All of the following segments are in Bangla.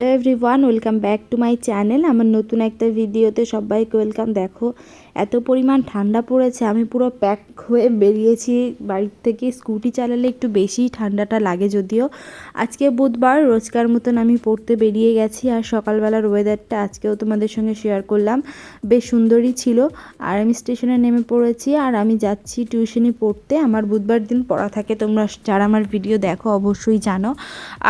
Everyone welcome back to my channel আমার নতুন একটা ভিডিওতে সবাইকে ওয়েলকাম দেখো, এত পরিমাণ ঠান্ডা পড়েছে, আমি পুরো প্যাক হয়ে বেরিয়েছি বাড়ির থেকে। স্কুটি চালালে একটু বেশি ঠান্ডাটা লাগে যদিও। আজকে বুধবার, রোজকার মতন আমি পড়তে বেরিয়ে গেছি আর সকালবেলার ওয়েদারটা আজকেও তোমাদের সঙ্গে শেয়ার করলাম। বেশ সুন্দরই ছিল। আর আমি স্টেশনে নেমে পড়েছি আর আমি যাচ্ছি টিউশনি পড়তে। আমার বুধবার দিন পড়া থাকে, তোমরা যারা আমার ভিডিও দেখো অবশ্যই জানো।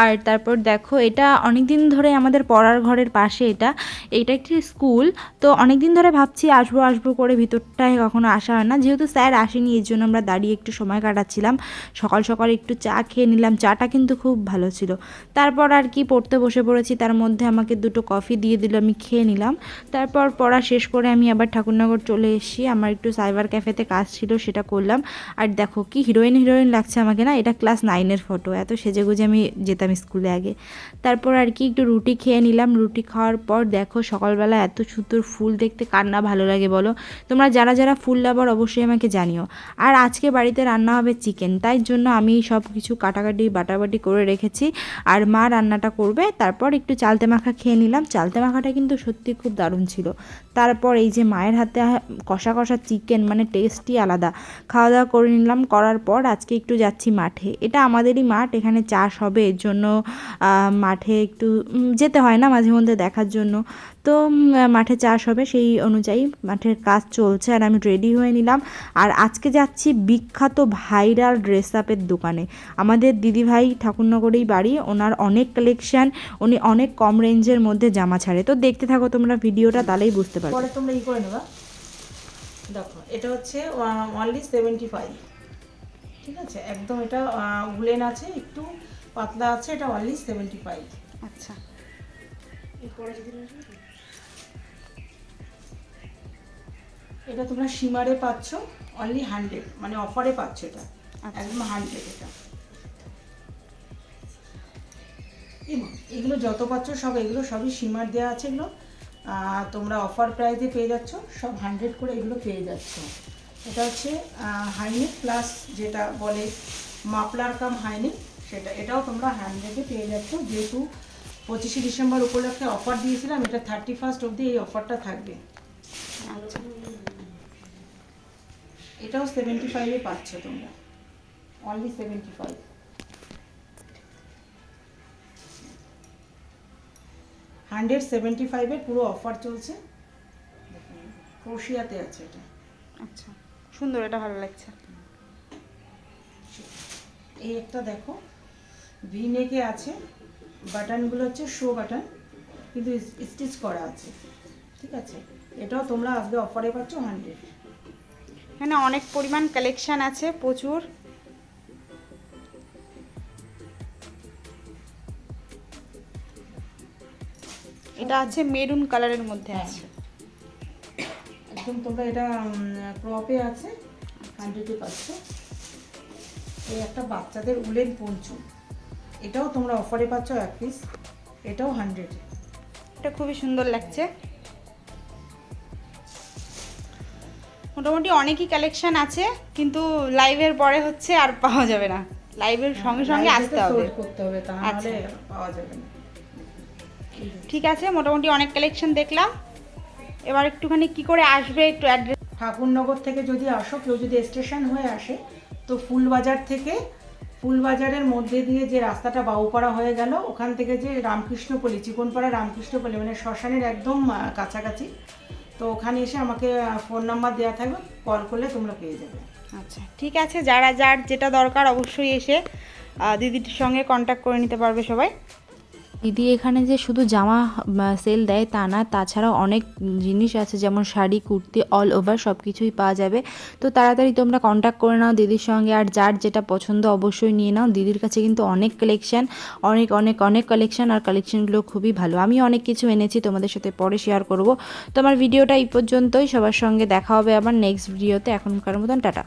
আর তারপর দেখো, এটা অনেক দিন ধরে আমাদের পড়ার ঘরের পাশে এটা এটা একটি স্কুল। তো অনেক দিন ধরে ভাবছি আসব আসব করে ভিতরটায় কখনো আসা হয় না। যেহেতু স্যার আসেনি, এর জন্য আমরা দাঁড়িয়ে একটু সময় কাটাচ্ছিলাম। সকাল সকাল একটু চা খেয়ে নিলাম। চাটা কিন্তু খুব ভালো ছিল। তারপর আর কি পড়তে বসে পড়েছি। তার মধ্যে আমাকে দুটো কফি দিয়ে দিল, আমি খেয়ে নিলাম। তারপর পড়া শেষ করে আমি আবার ঠাকুরনগর চলে এসেছি। আমার একটু সাইবার ক্যাফেতে কাজ ছিল, সেটা করলাম। আর দেখো কি হিরোইন হিরোইন লাগছে আমাকে না? এটা ক্লাস নাইনের ফটো। এত সেজেগুজে আমি যেতাম স্কুলে আগে। তারপর আর কি একটু রুটি খেয়ে নিলাম। রুটি খাওয়ার পর দেখো সকালবেলা এত সুন্দর ফুল দেখতে, কার না ভালো লাগে বলো? তোমরা যারা যারা ফুল লাভার অবশ্যই আমাকে জানিও। আর আজকে বাড়িতে রান্না হবে চিকেন, তাই জন্য আমি সব কিছু কাটাকাটি, বাটাবাটি করে রেখেছি। আর মা রান্নাটা করবে, তারপর একটু চালতে মাখা খেয়ে নিলাম। চালতে মাখাটা কিন্তু সত্যি খুব দারুণ ছিল। তারপর এই যে মায়ের হাতে কষা কষা চিকেন মানে টেস্টই আলাদা। খাওয়া দাওয়া করে নিলাম, করার পর আজকে একটু যাচ্ছি মাঠে। এটা আমাদেরই মাঠ, এখানে চাষ হবে, এর জন্য মাঠে একটু যেতে হয় না মাঝে মধ্যে দেখার জন্য। তো মাঠে চাষ হবে সেই অনুযায়ী মাঠের কাজ চলছে আর আমি রেডি হয়ে নিলাম। আর আজকে যাচ্ছি বিখ্যাত ভাইরাল ড্রেস আপের দোকানে। আমাদের দিদিভাই ঠাকুরনগরেই বাড়ি ওনার অনেক কালেকশান উনি অনেক কম রেঞ্জের মধ্যে জামা ছাড়ে। তো দেখতে থাকো তোমরা ভিডিওটা তাহলেই বুঝতে পারবে। পরে তোমরা ই করে নেবা। দেখো এটা হচ্ছে অনলি সেভেন্টি ফাইভ ঠিক আছে? একদম এটা উলেন আছে একটু পাতলা আছে এটা অনলি সেভেন্টি ফাইভ আচ্ছা। এটা তোমরা সীমারে পাচ্ছ অনলি হান্ড্রেড মানে অফারে পাচ্ছ এটা। আচ্ছা। একদম হান্ড্রেড এটা। এগুলো যত পাচ্ছ সব এগুলো সবই সীমার দেওয়া আছে এগুলো। তোমরা অফার প্রাইসে পেয়ে যাচ্ছ সব হান্ড্রেড করে এগুলো পেয়ে যাচ্ছ। এটা হচ্ছে হাইনেক প্লাস যেটা বলে মাপলার কাম হাইনেক সেটা এটাও তোমরা হান্ড্রেডে পেয়ে যাচ্ছ। যেহেতু পঁচিশে ডিসেম্বর উপলক্ষে অফার দিয়েছিলাম এটা থার্টি ফার্স্ট অবধি এই অফারটা থাকবে। আচ্ছা। এটাও সেভেন্টি ফাইভে পাচ্ছ তোমরা। Only seventy five hundred seventy ফাইভের পুরো অফার চলছে। ক্রোশিয়াতে আছে এটা। আচ্ছা। সুন্দর এটা ভালো লাগছে। এই একটা দেখো। ভি নেকে আছে। বাটনগুলো হচ্ছে শো বাটন কিন্তু স্টিচ করা আছে ঠিক আছে? এটাও তোমরা আজকে অফারে পাচ্ছ হান্ড্রেড এখানে অনেক পরিমাণ কালেকশান আছে প্রচুর। এটা আছে মেরুন কালারের মধ্যে হ্যাঁ। আছে। একদম তোমরা এটা ক্রপে আছে হান্ড্রেডে পাচ্ছ। এই একটা বাচ্চাদের উলেন পঞ্চু এটাও তোমরা অফারে পাচ্ছ এক পিস এটাও হান্ড্রেড এটা খুবই সুন্দর লাগছে। মোটামুটি অনেকই কালেকশন আছে কিন্তু লাইভের পরে হচ্ছে আর পাওয়া যাবে না। লাইভের সঙ্গে সঙ্গে আসতে হবে। করতে হবে তা আচ্ছা। পাওয়া যাবে না। ঠিক আছে মোটামুটি অনেক কালেকশন দেখলাম। এবার একটুখানি কি করে আসবে একটু অ্যাড্রেস ঠাকুরনগর থেকে যদি আসো কেউ যদি স্টেশন হয়ে আসে তো ফুলবাজার থেকে ফুলবাজারের মধ্যে দিয়ে যে রাস্তাটা বাউপাড়া হয়ে গেল, ওখান থেকে যে রামকৃষ্ণপল্লী, চিকনপাড়া রামকৃষ্ণপল্লী মানে শ্মশানের একদম কাছাকাছি। তো ওখানে এসে আমাকে ফোন নাম্বার দেওয়া থাকবে কল করলে তোমরা পেয়ে যাবে। আচ্ছা ঠিক আছে, যারা যার যেটা দরকার অবশ্যই এসে দিদিটির সঙ্গে কন্ট্যাক্ট করে নিতে পারবে সবাই। দিদি এখানে যে শুধু জামা সেল দেয় তা না, তাছাড়াও অনেক জিনিস আছে, যেমন শাড়ি, কুর্তি অল ওভার সব কিছুই পাওয়া যাবে। তো তাড়াতাড়ি তোমরা কন্ট্যাক্ট করে নাও দিদির সঙ্গে, আর যার যেটা পছন্দ অবশ্যই নিয়ে নাও। দিদির কাছে কিন্তু অনেক কালেকশান অনেক অনেক অনেক কালেকশান আর কালেকশানগুলো খুবই ভালো। আমি অনেক কিছু এনেছি, তোমাদের সাথে পরে শেয়ার করব। তোমার ভিডিওটা এই পর্যন্তই, সবার সঙ্গে দেখা হবে আবার নেক্সট ভিডিওতে এখনকার মতন, টাটা।